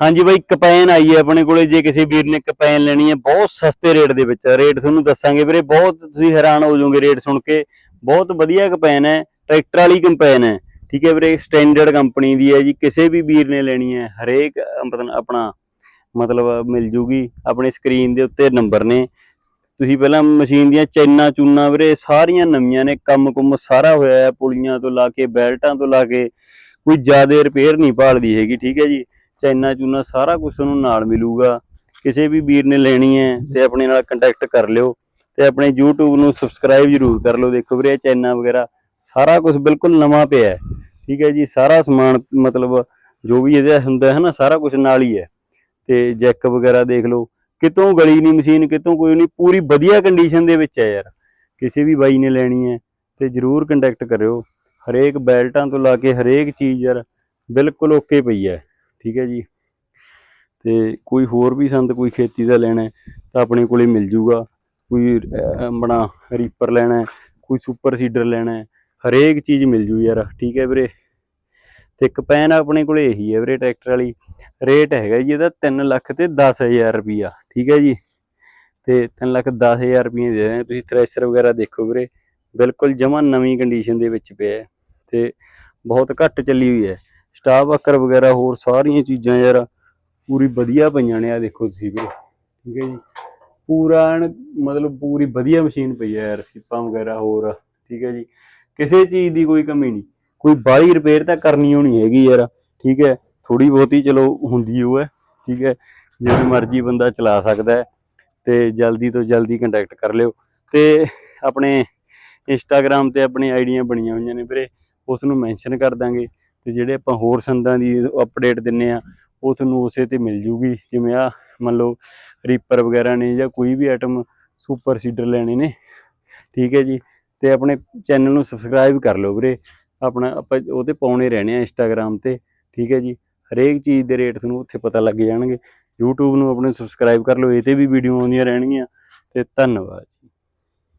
ਹਾਂਜੀ ਬਾਈ ਕਪੈਨ ਆਈ ਹੈ ਆਪਣੇ ਕੋਲੇ, ਜੇ ਕਿਸੇ ਵੀਰ ਨੇ ਕਪੈਨ ਲੈਣੀ ਹੈ, ਬਹੁਤ ਸਸਤੇ ਰੇਟ ਦੇ ਵਿੱਚ ਰੇਟ ਤੁਹਾਨੂੰ ਦੱਸਾਂਗੇ ਵੀਰੇ, ਬਹੁਤ ਤੁਸੀਂ ਹੈਰਾਨ ਹੋ ਜਾਓਗੇ ਰੇਟ ਸੁਣ ਕੇ। ਬਹੁਤ ਵਧੀਆ ਕਪੈਨ ਹੈ, ਟਰੈਕਟਰ ਵਾਲੀ ਕੰਪੈਨ ਹੈ। ਠੀਕ ਹੈ ਵੀਰੇ, ਸਟੈਂਡਰਡ ਕੰਪਨੀ ਦੀ ਹੈ ਜੀ, ਕਿਸੇ ਵੀ ਵੀਰ ਨੇ ਲੈਣੀ ਹੈ, ਹਰੇਕ ਆਪਣਾ ਮਤਲਬ ਮਿਲ ਜੂਗੀ, ਆਪਣੀ ਸਕਰੀਨ ਦੇ ਉੱਤੇ ਨੰਬਰ ਨੇ। ਤੁਸੀਂ ਪਹਿਲਾਂ ਮਸ਼ੀਨ ਦੀਆਂ ਚੈਨਾਂ ਚੂਨਾ ਵੀਰੇ, ਸਾਰੀਆਂ ਨਵੀਆਂ ਨੇ, ਕੰਮ ਕੁਮ ਸਾਰਾ ਹੋਇਆ ਹੈ, ਪੁਲੀਆਂ ਤੋਂ ਲਾ ਕੇ, ਬੈਲਟਾਂ ਤੋਂ ਲਾ ਕੇ, ਕੋਈ ਜ਼ਿਆਦਾ ਰਿਪੇਅਰ ਨਹੀਂ ਭਾਲਦੀ ਹੈਗੀ, ਠੀਕ ਹੈ ਜੀ। ਚਾਈਨਾ ਚੂਨਾ ਸਾਰਾ ਕੁਝ ਤੁਹਾਨੂੰ ਨਾਲ ਮਿਲੂਗਾ। ਕਿਸੇ ਵੀ ਵੀਰ ਨੇ ਲੈਣੀ ਹੈ ਤੇ ਆਪਣੇ ਨਾਲ ਕੰਟੈਕਟ ਕਰ ਲਿਓ ਤੇ ਆਪਣੇ YouTube ਨੂੰ ਸਬਸਕ੍ਰਾਈਬ ਜਰੂਰ ਕਰ ਲਓ। ਦੇਖੋ ਵੀਰੇ ਚਾਈਨਾ ਵਗੈਰਾ ਸਾਰਾ ਕੁਝ ਬਿਲਕੁਲ ਨਵਾਂ ਪਿਆ ਹੈ। ਠੀਕ ਹੈ ਜੀ, ਸਾਰਾ ਸਮਾਨ ਮਤਲਬ ਜੋ ਵੀ ਇਹਦੇ ਹੁੰਦਾ ਹੈ ਨਾ, ਸਾਰਾ ਕੁਝ ਨਾਲ ਹੀ ਹੈ। ਤੇ ਜੈਕ ਵਗੈਰਾ ਦੇਖ ਲਓ, ਕਿਤੋਂ ਗਲੀ ਨਹੀਂ ਮਸ਼ੀਨ, ਕਿਤੋਂ ਕੋਈ ਨਹੀਂ, ਪੂਰੀ ਵਧੀਆ ਕੰਡੀਸ਼ਨ ਦੇ ਵਿੱਚ ਹੈ ਯਾਰ। ਕਿਸੇ ਵੀ ਬਾਈ ਨੇ ਲੈਣੀ ਹੈ ਤੇ ਜਰੂਰ ਕੰਟੈਕਟ ਕਰਿਓ। ਹਰੇਕ ਬੈਲਟਾਂ ਤੋਂ ਲਾ ਕੇ ਹਰੇਕ ਚੀਜ਼ ਯਾਰ ਬਿਲਕੁਲ ਓਕੇ ਪਈ ਹੈ। ਠੀਕ ਹੈ ਜੀ। ਤੇ ਕੋਈ ਹੋਰ ਵੀ ਸੰਦ ਕੋਈ ਖੇਤੀ ਦਾ ਲੈਣਾ ਤਾਂ ਆਪਣੇ ਕੋਲੇ ਮਿਲ ਜੂਗਾ। ਕੋਈ ਅਹ, ਆਪਣਾ ਰੀਪਰ ਲੈਣਾ ਕੋਈ ਸੁਪਰ ਸੀਡਰ ਲੈਣਾ ਹਰੇਕ ਚੀਜ਼ ਮਿਲ ਜੂ ਯਾਰ ਠੀਕ ਹੈ ਵੀਰੇ। ਤੇ ਪੈਨ ਆਪਣੇ ਕੋਲੇ ਇਹੀ ਹੈ ਵੀਰੇ ਟਰੈਕਟਰ ਵਾਲੀ ਰੇਟ ਹੈਗਾ ਜੀ ਇਹਦਾ 3 ਲੱਖ ਤੇ 10000 ਰੁਪਿਆ ਠੀਕ ਹੈ ਜੀ। ਤੇ 3 ਲੱਖ 10000 ਰੁਪਏ ਦੇ ਰਹੇ ਤੁਸੀਂ ਥ੍ਰੈਸ਼ਰ ਵਗੈਰਾ ਦੇਖੋ ਵੀਰੇ ਬਿਲਕੁਲ ਜਮਾਂ ਨਵੀਂ ਕੰਡੀਸ਼ਨ ਦੇ ਵਿੱਚ ਪਿਆ ਹੈ। ਤੇ ਬਹੁਤ ਘੱਟ ਚੱਲੀ ਹੋਈ ਹੈ। ਸਟਾਫ ਵਰਕਰ ਵਗੈਰਾ ਹੋਰ ਸਾਰੀਆਂ ਚੀਜ਼ਾਂ ਯਾਰ ਪੂਰੀ ਵਧੀਆ ਪਈਆਂ ਨੇ ਆ ਦੇਖੋ ਤੁਸੀਂ ਵੀਰੇ, ਠੀਕ ਹੈ ਜੀ। ਪੂਰਾ ਮਤਲਬ ਪੂਰੀ ਵਧੀਆ ਮਸ਼ੀਨ ਪਈ ਹੈ ਯਾਰ, ਸਿੱਪਾਂ ਵਗੈਰਾ ਹੋਰ, ਠੀਕ ਹੈ ਜੀ। ਕਿਸੇ ਚੀਜ਼ ਦੀ ਕੋਈ ਕਮੀ ਨਹੀਂ, ਕੋਈ ਬਾਹਲੀ ਰਿਪੇਅਰ ਤਾਂ ਕਰਨੀ ਹੋਣੀ ਹੈਗੀ ਯਾਰ, ਠੀਕ ਹੈ। ਥੋੜੀ ਬਹੁਤੀ ਚਲੋ ਹੁੰਦੀ ਉਹ ਹੈ, ਠੀਕ ਹੈ। ਜਿਵੇਂ ਮਰਜ਼ੀ ਬੰਦਾ ਚਲਾ ਸਕਦਾ ਹੈ ਤੇ ਜਲਦੀ ਤੋਂ ਜਲਦੀ ਕੰਟੈਕਟ ਕਰ ਲਿਓ। ਤੇ ਆਪਣੇ ਇੰਸਟਾਗ੍ਰam ਤੇ ਆਪਣੀ ਆਈਡੀਆਂ ਬਣੀਆਂ ਹੋਈਆਂ ਨੇ ਵੀਰੇ, ਉਸ ਨੂੰ ਮੈਂਸ਼ਨ ਕਰ ਦਾਂਗੇ। ਤੇ ਜਿਹੜੇ ਆਪਾਂ ਹੋਰ ਸੰਦਾਂ ਦੀ ਅਪਡੇਟ ਦਿੰਨੇ ਆ, ਉਹ ਤੁਹਾਨੂੰ ਉਸੇ ਤੇ ਮਿਲ ਜੂਗੀ। ਜਿਵੇਂ ਆ ਮੰਨ ਲਓ ਰੀਪਰ ਵਗੈਰਾ ਨੇ ਜਾਂ ਕੋਈ ਵੀ ਆਈਟਮ ਸੁਪਰ ਸੀਡਰ ਲੈਣੇ ਨੇ, ਠੀਕ ਹੈ ਜੀ? ਤੇ ਆਪਣੇ ਚੈਨਲ ਨੂੰ ਸਬਸਕ੍ਰਾਈਬ ਕਰ ਲਓ ਵੀਰੇ। ਆਪਣਾ ਆਪਾਂ ਉਹ ਤੇ ਪਾਉਣੇ ਰਹਿਣੇ ਆ ਇੰਸਟਾਗ੍ਰam ਤੇ, ਠੀਕ ਹੈ ਜੀ? ਹਰੇਕ ਚੀਜ਼ ਦੇ ਰੇਟ ਤੁਹਾਨੂੰ ਉੱਥੇ ਪਤਾ ਲੱਗ ਜਾਣਗੇ। YouTube ਨੂੰ ਆਪਣੇ ਸਬਸਕ੍ਰਾਈਬ ਕਰ ਲਓ, ਇਹ ਤੇ ਵੀ ਵੀਡੀਓ ਆਉਂਦੀਆਂ ਰਹਿਣਗੀਆਂ। ਤੇ ਧੰਨਵਾਦ